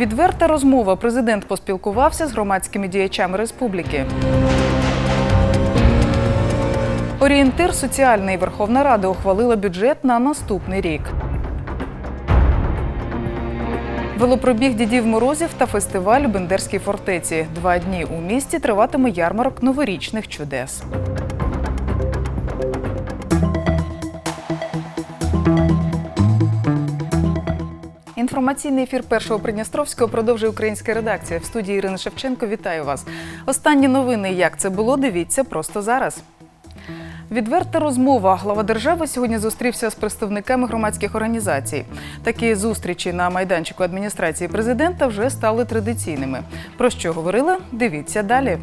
Відверта розмова. Президент поспілкувався з громадськими діячами республіки. Орієнтир соціальний Верховна Рада ухвалила бюджет на наступний рік. Велопробіг дідів морозів та фестиваль у Бендерській фортеці. Два дні у місті триватиме ярмарок новорічних чудес. Інформаційний ефір першого Придністровського продовжує українська редакція. В студії Ірина Шевченко вітаю вас. Останні новини, як це було, дивіться просто зараз. Відверта розмова. Глава держави сьогодні зустрівся з представниками громадських організацій. Такі зустрічі на майданчику адміністрації президента вже стали традиційними. Про що говорили? Дивіться далі.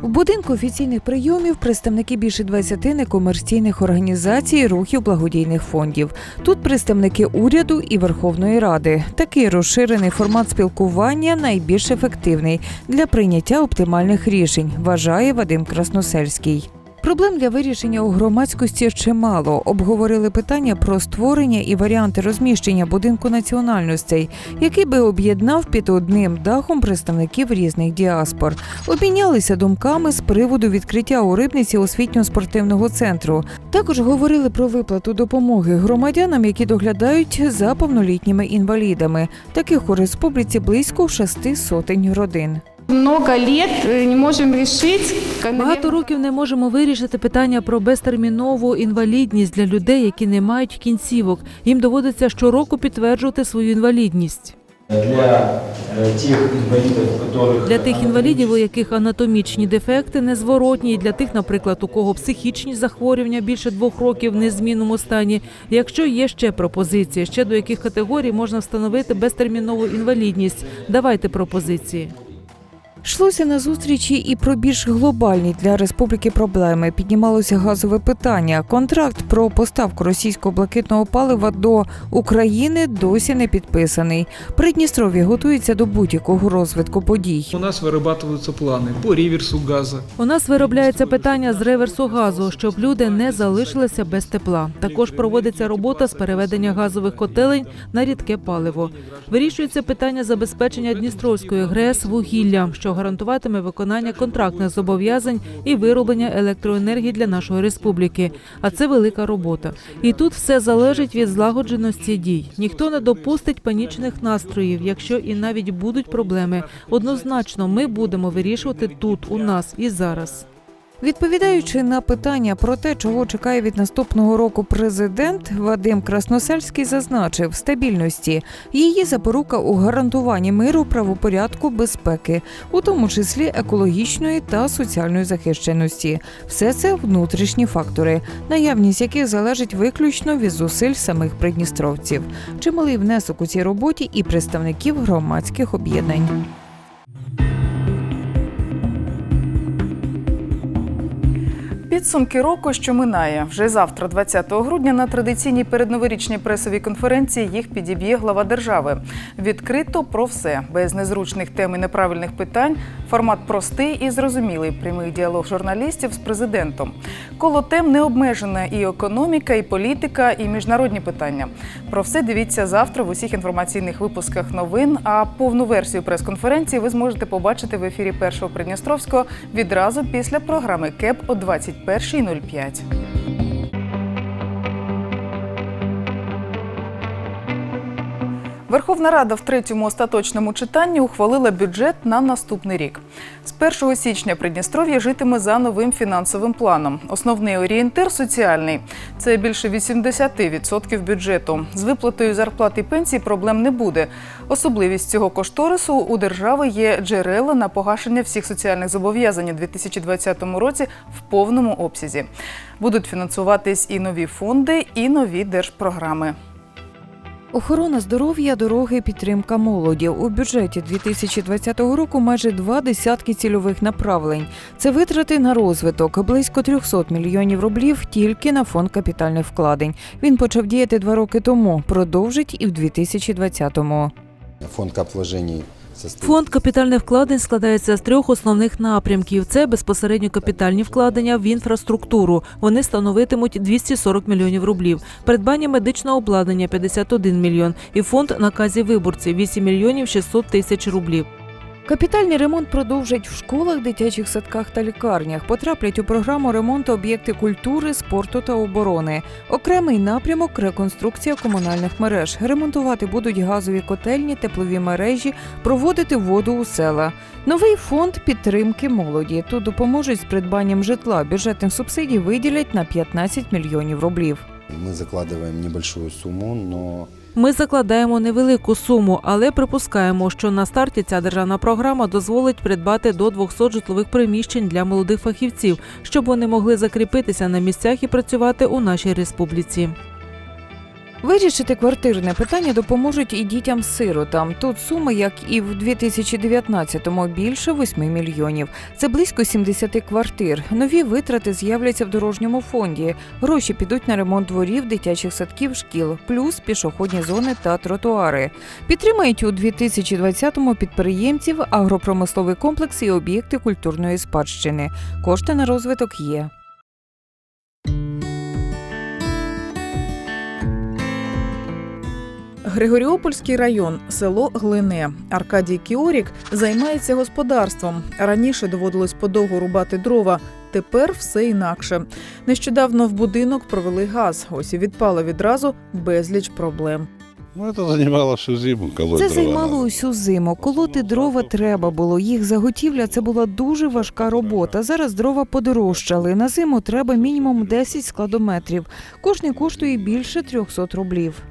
В будинку офіційних прийомів представники більше 20 некомерційних організацій, рухів благодійних фондів. Тут представники уряду і Верховної Ради. Такий розширений формат спілкування найбільш ефективний для прийняття оптимальних рішень, вважає Вадим Красносельський. Проблем для вирішення у громадськості чимало. Обговорили питання про створення і варіанти розміщення будинку національностей, який би об'єднав під одним дахом представників різних діаспор. Обмінялися думками з приводу відкриття у рибниці освітньо-спортивного центру. Також говорили про виплату допомоги громадянам, які доглядають за повнолітніми інвалідами. Таких у республіці близько шести сотень родин. Много лет э, не можем решить. Багато років не можемо вирішити питання про безтермінову інвалідність для людей, які не мають кінцівок. Їм доводиться щороку підтверджувати свою інвалідність. для э, тех инвалидов, у которых Для тих інвалідів, у яких анатомічні дефекти незворотні, і для тих, наприклад, у кого психічні захворювання більше двох років в незмінному стані. Якщо є ще пропозиції, ще до яких категорій можна встановити безтермінову інвалідність, давайте пропозиції. Йшлося на зустрічі і про більш глобальні для республіки проблеми. Піднімалося газове питання. Контракт про поставку російського блакитного палива до України досі не підписаний. Придністров'я готується до будь-якого розвитку подій. У нас вырабатываются планы по реверсу газа. У нас виробляється питання з реверсу газу, щоб люди не залишилися без тепла. Також проводиться робота з переведення газових котелень на рідке паливо. Вирішується питання забезпечення Дністровської ГРЕС вугілля, що гарантуватиме виконання контрактних зобов'язань і вироблення електроенергії для нашої республіки. А це велика робота. І тут все залежить від злагодженості дій. Ніхто не допустить панічних настроїв, якщо і навіть будуть проблеми. Однозначно, ми будемо вирішувати тут, у нас і зараз. Відповідаючи на питання про те, чого чекає від наступного року президент, Вадим Красносельський зазначив стабільності. Її запорука у гарантуванні миру, правопорядку, безпеки, у тому числі екологічної та соціальної захищеності. Все це внутрішні фактори, наявність яких залежить виключно від зусиль самих придністровців. Чималий внесок у цій роботі і представників громадських об'єднань. Підсумки року, що минає вже завтра, 20 грудня, на традиційній передноворічній пресовій конференції їх підіб'є глава держави. Відкрито про все, без незручних тем і неправильних питань. Формат простий і зрозумілий. Прямий діалог журналістів з президентом. Коло тем не обмежене і економіка, і політика, і міжнародні питання. Про все дивіться завтра в усіх інформаційних випусках новин. А повну версію прес-конференції ви зможете побачити в ефірі першого Придністровського відразу після програми КЕП о 21.05. Верховна Рада в третьому остаточному читанні ухвалила бюджет на наступний рік. З 1 січня Придністров'я житиме за новим фінансовим планом. Основний орієнтир соціальний це більше 80% бюджету. З виплатою зарплат і пенсій проблем не буде. Особливість цього кошторису у держави є джерела на погашення всіх соціальних зобов'язань у 2020 році в повному обсязі. Будуть фінансуватись і нові фонди, і нові держпрограми. Охорона здоров'я, дороги, підтримка молоді у бюджеті 2020 року майже два десятки цільових направлень. Це витрати на розвиток близько 300 мільйонів рублів тільки на фонд капітальних вкладень. Він почав діяти два роки тому. Продовжить і в 2020-му. Фонд капвложений состоит Фонд капітальних вкладень складається з трьох основних напрямків: це безпосередньо капітальні вкладення в інфраструктуру. Вони становитимуть 240 мільйонів рублів. Придбання медичного обладнання 51 мільйон. І фонд наказів виборців 8 мільйонів 600 тисяч рублів. Капітальний ремонт продовжать в школах, дитячих садках та лікарнях. Потраплять у програму ремонту об'єкти культури, спорту та оборони. Окремий напрямок реконструкція комунальних мереж. Ремонтувати будуть газові котельні, теплові мережі, проводити воду у села. Новий фонд підтримки молоді. Тут допоможуть з придбанням житла. Бюджетних субсидій виділять на 15 мільйонів рублів. Мы закладываем небольшую сумму, но Ми закладаємо невелику суму, але припускаємо, що на старті ця державна програма дозволить придбати до 200 житлових приміщень для молодих фахівців, щоб вони могли закріпитися на місцях і працювати у нашій республіці. Вирішити квартирне питання допоможуть і дітям-сиротам. Тут сума, як і в 2019-му, більше 8 мільйонів. Це близько 70 квартир. Нові витрати з'являться в дорожньому фонді. Гроші підуть на ремонт дворів, дитячих садків, шкіл, плюс пішохідні зони та тротуари. Підтримають у 2020-му підприємців, агропромисловий комплекс і об'єкти культурної спадщини. Кошти на розвиток є. Григоріопольський район, село Глине. Аркадій Кіорік займається господарством. Раніше доводилось подовго рубати дрова. Тепер все інакше. Нещодавно в будинок провели газ. Ось і відпало відразу безліч проблем. Ну, это занимало всю зиму, колоть Це дрова займало усю зиму. Колоти дрова треба було. Їх заготівля це була дуже важка робота. Зараз дрова подорожчали. На зиму треба мінімум 10 складометрів. Кожний коштує більше 300 рублів.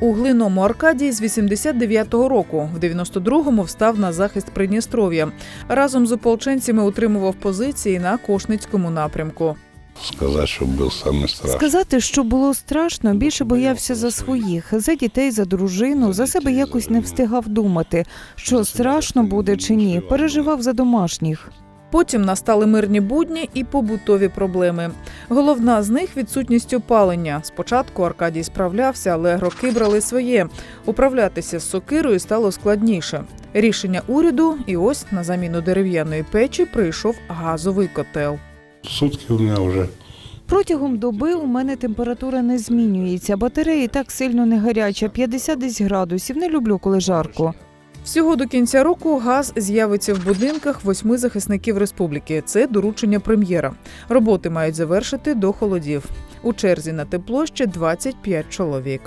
У глиному Аркадії з 89-го року, в 92-му встав на захист Придністров'я. Разом з ополченцями утримував позиції на Кошницькому напрямку. Сказать, что был самый страшный. Сказати, що було страшно, більше боявся за своїх, за дітей, за дружину. За себе якось не встигав думати, що страшно буде чи ні. Переживав за домашніх. Потім настали мирні будні і побутові проблеми. Головна з них відсутність опалення. Спочатку Аркадій справлявся, але роки брали своє. Управлятися з сокирою стало складніше. Рішення уряду, і ось на заміну дерев'яної печі прийшов газовий котел. Сутки у меня уже Протягом доби у мене температура не змінюється. Батарея і так сильно не гаряча, 50 десь градусів. Не люблю, коли жарко. Всього до кінця року газ з'явиться в будинках восьми захисників республіки. Це доручення прем'єра. Роботи мають завершити до холодів. У черзі на тепло ще 25 чоловік.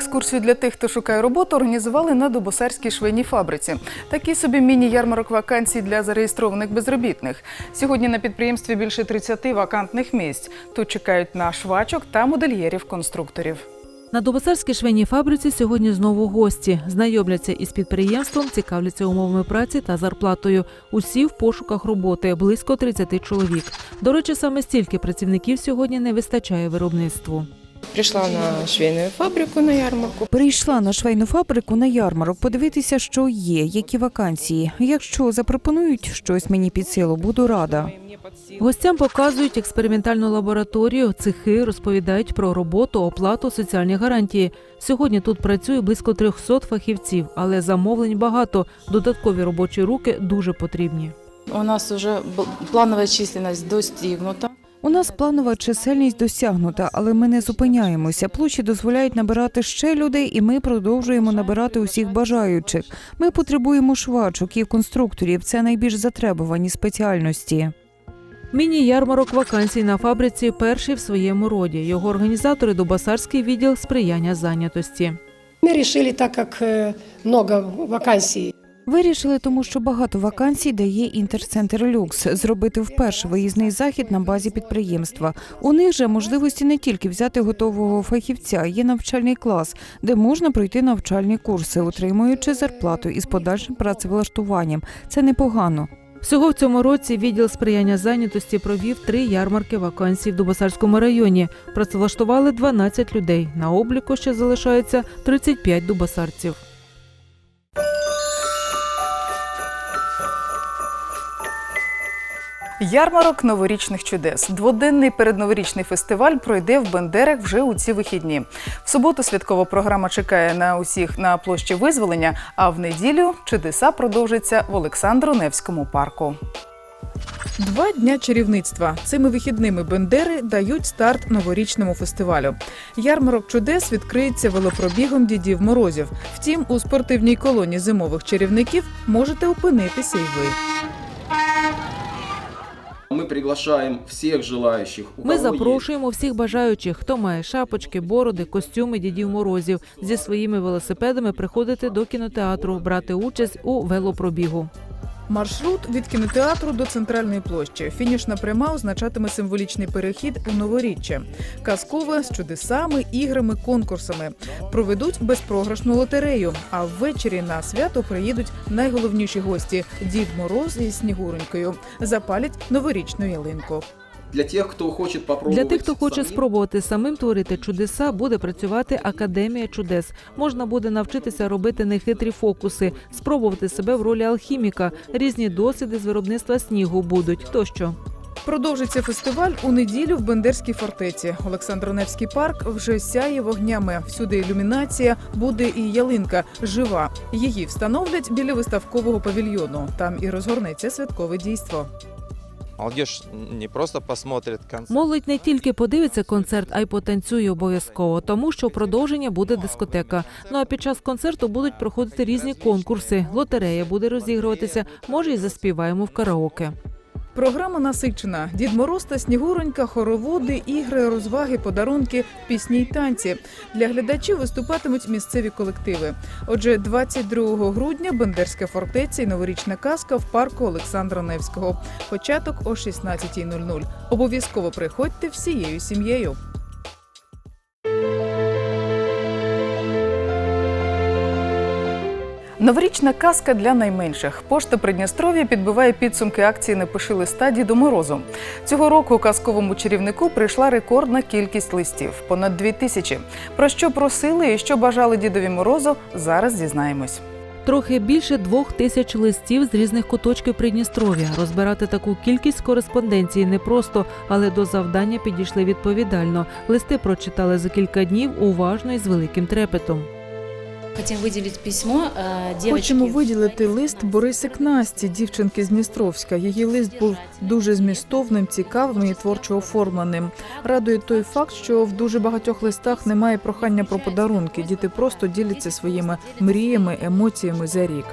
Екскурсію для тих, хто шукає роботу, організували на Дубосарській швейній фабриці. Такий собі міні-ярмарок вакансій для зареєстрованих безробітних. Сьогодні на підприємстві більше 30 вакантних місць. Тут чекають на швачок та модельєрів-конструкторів. На Дубоцарській швейній фабриці сьогодні знову гості. Знайомляться із підприємством, цікавляться умовами праці та зарплатою. Усі в пошуках роботи близько 30 чоловік. До речі, саме стільки працівників сьогодні не вистачає виробництву. Пришла на швейную фабрику на ярмарку. Прийшла на швейну фабрику на ярмарок подивитися, що є, які вакансії. Якщо запропонують щось мені під силу, буду рада. Гостям показують експериментальну лабораторію, цехи розповідають про роботу, оплату, соціальні гарантії. Сьогодні тут працює близько 300 фахівців, але замовлень багато. Додаткові робочі руки дуже потрібні. У нас уже б- плановая численность достигнута. У нас планова чисельність досягнута, але ми не зупиняємося. Площі дозволяють набирати ще людей, і ми продовжуємо набирати усіх бажаючих. Ми потребуємо швачок і конструкторів. Це найбільш затребувані спеціальності. Міні-ярмарок вакансій на фабриці перший в своєму роді. Його організатори Дубасарський відділ сприяння зайнятості. Мы решили, так как э, много вакансий Вирішили, тому що багато вакансій дає інтерцентр люкс зробити вперше виїзний захід на базі підприємства. У них же можливості не тільки взяти готового фахівця, є навчальний клас, де можна пройти навчальні курси, отримуючи зарплату із подальшим працевлаштуванням. Це непогано. Всього в цьому році відділ сприяння зайнятості провів три ярмарки вакансій в Дубасарському районі. Працевлаштували 12 людей. На обліку ще залишається 35 дубасарців. Ярмарок новорічних чудес. Дводенний передноворічний фестиваль пройде в Бендерах вже у ці вихідні. В суботу святкова програма чекає на усіх на площі визволення, а в неділю чудеса продовжаться в Олександро-Невському парку. Два дня чарівництва. Цими вихідними Бендери дають старт новорічному фестивалю. Ярмарок чудес відкриється велопробігом дідів морозів. Втім, у спортивній колоні зимових чарівників можете опинитися й ви. Мы приглашаємо всіх желаючих. Ми запрошуємо всіх бажаючих, хто має шапочки, бороди, костюми дідів морозів зі своїми велосипедами приходити до кінотеатру, брати участь у велопробігу. Маршрут від кінотеатру до центральної площі. Фінішна пряма означатиме символічний перехід у новоріччя. Казкове з чудесами, іграми, конкурсами. Проведуть безпрограшну лотерею. А ввечері на свято приїдуть найголовніші гості Дід Мороз із Снігуронькою. Запалять новорічну ялинку. Для тех, кто хочет попробовать. Для тих, хто хоче самим, спробувати самим творити чудеса, буде працювати академія чудес. Можна буде навчитися робити нехитрі фокуси, спробувати себе в ролі алхіміка. Різні досвіди з виробництва снігу будуть тощо. Продовжиться фестиваль у неділю в Бендерській фортеці. Олександро-Невський парк вже сяє вогнями. Всюди ілюмінація, буде і ялинка жива. Її встановлять біля виставкового павільйону. Там і розгорнеться святкове дійство. Молодежь не просто посмотрить концерт. Молодь не тільки подивиться концерт, а й потанцює обов'язково, тому що продовження буде дискотека. Ну а під час концерту будуть проходити різні конкурси. Лотерея буде розігруватися. Може, і заспіваємо в караоке. Програма насичена. Дід Мороз та Снігуронька, хороводи, ігри, розваги, подарунки, пісні й танці. Для глядачів виступатимуть місцеві колективи. Отже, 22 грудня Бендерська фортеця і новорічна казка в парку Олександра Невського. Початок о 16.00. Обов'язково приходьте всією сім'єю. Новорічна казка для найменших. Пошта Придністров'я підбиває підсумки акції Напиши листа Діду Морозу. Цього року казковому чарівнику прийшла рекордна кількість листів понад дві тисячі. Про що просили і що бажали дідові Морозу, зараз дізнаємось. Трохи більше двох тисяч листів з різних куточків Придністров'я. Розбирати таку кількість кореспонденції непросто, але до завдання підійшли відповідально. Листи прочитали за кілька днів уважно і з великим трепетом. Хочемо виділити лист Борисик Насті, дівчинки з Дністровська. Її лист був дуже змістовним, цікавим і творчо оформленим. Радує той факт, що в дуже багатьох листах немає прохання про подарунки. Діти просто діляться своїми мріями, емоціями за рік.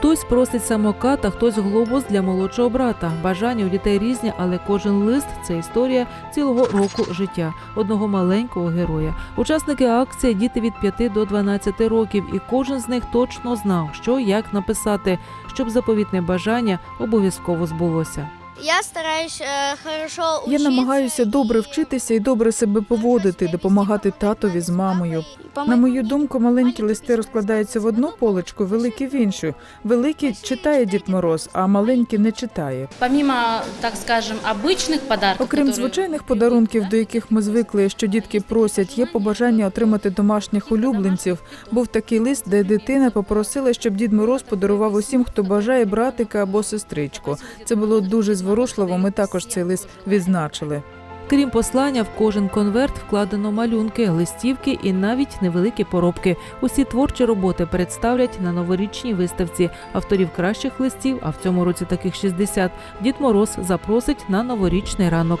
Хтось просить самокат, а хтось глобус для молодшого брата. Бажання у дітей різні, але кожен лист це історія цілого року життя одного маленького героя. Учасники акції діти від 5 до 12 років, і кожен з них точно знав, що як написати, щоб заповітне бажання обов'язково збулося. Я стараюсь е, хорошо Я намагаюся добре вчитися і добре себе поводити, допомагати татові з мамою. На мою думку, маленькі листи розкладаються в одну полочку, великі в іншу. Великі читає Дід Мороз, а маленькі не читає. Помимо, так скажем, обычных подарков, Окрім которые- звичайних подарунків, до яких ми звикли, що дітки просять, є побажання отримати домашніх улюбленців. Був такий лист, де дитина попросила, щоб Дід Мороз подарував усім, хто бажає братика або сестричку. Це було дуже зворушливо. Ми також цей лист відзначили. Крім послання, в кожен конверт вкладено малюнки, листівки і навіть невеликі поробки. Усі творчі роботи представлять на новорічній виставці. Авторів кращих листів, а в цьому році таких 60, Дід Мороз запросить на новорічний ранок.